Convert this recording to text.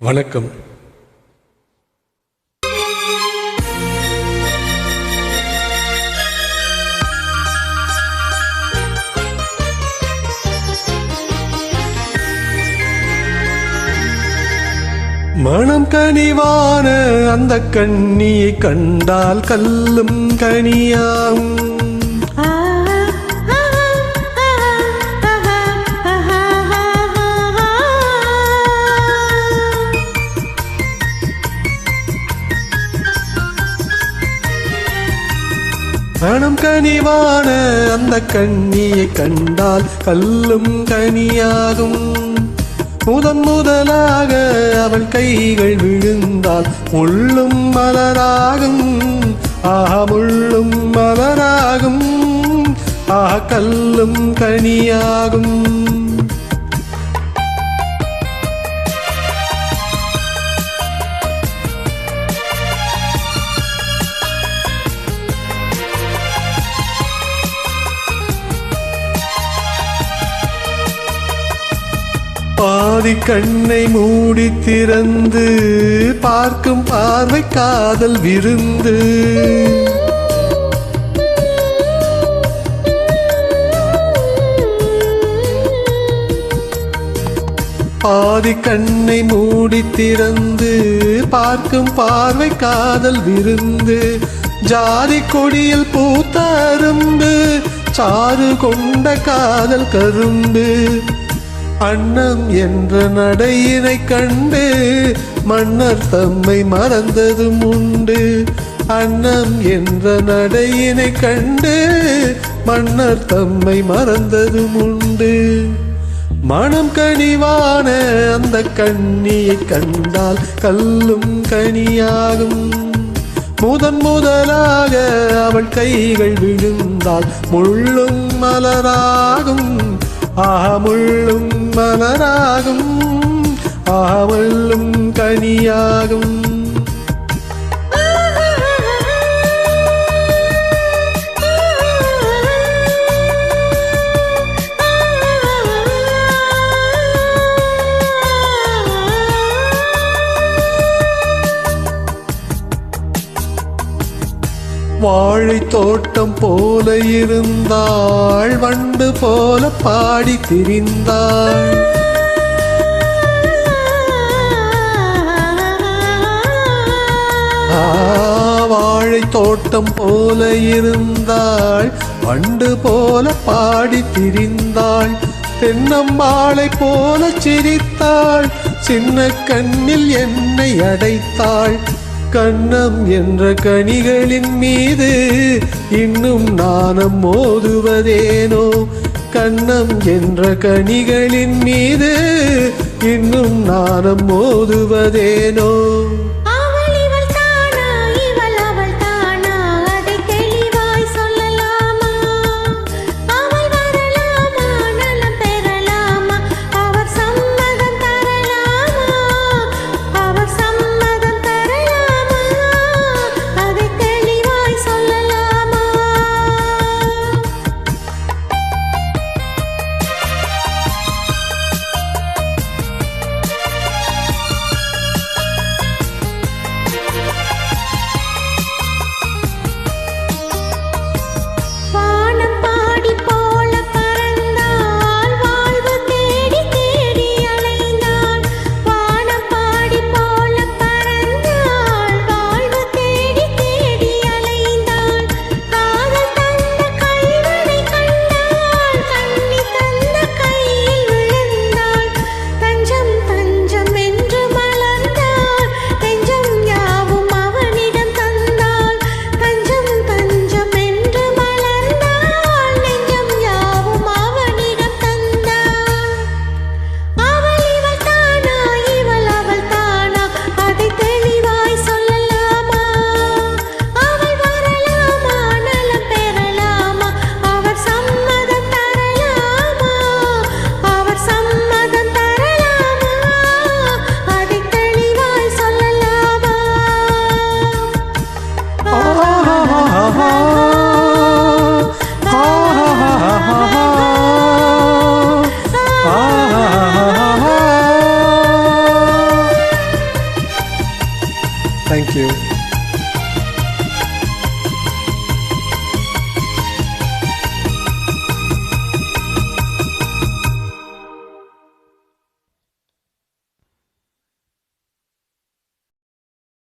வணக்கம். மனம் கனிவான அந்த கண்ணியை கண்டால் கல்லும் கனியாகும். கனிவான அந்த கண்ணியை கண்டால் கல்லும் கனியாகும். முதன் முதலாக அவள் கைகள் விழுந்தால் முள்ளும் மலராகும். ஆஹா முள்ளும் மலராகும். ஆஹா கல்லும் கனியாகும். பாதி கண்ணை மூடி திறந்து பார்க்கும் பார்வை காதல் விருந்து. பாதி கண்ணை மூடி திறந்து பார்க்கும் பார்வை காதல் விருந்து. ஜாதி கொடியில் பூத்த அரும்பு சாறு கொண்ட காதல் கரும்பு. அன்னம் என்ற நடையினை கண்டு மன்னர் தம்மை மறந்ததும் உண்டு. அன்னம் என்ற நடையினை கண்டு மன்னர் தம்மை மறந்ததும் உண்டு. மனம் கனிவான அந்த கண்ணியை கண்டால் கல்லும் கனியாகும். முதன் முதலாக அவள் கைகள் விழுந்தால் முள்ளும் மலராகும். ஆக முள்ளும் மலராகும் ஆவல்லும் கனியாகும். வாழை தோட்டம் போல இருந்தாள் வண்டு போல பாடி திரிந்தாள். வாழை தோட்டம் போல இருந்தாள் வண்டு போல பாடி திரிந்தாள். தென்னம்பாளை போல சிரித்தாள் சின்ன கண்ணில் என்னை அடைத்தாள். கண்ணம் என்ற கனிகளின் மீது இன்னும் நாணம் மோதுவதேனோ? கண்ணம் என்ற கனிகளின் மீது இன்னும் நாணம் மோதுவதேனோ?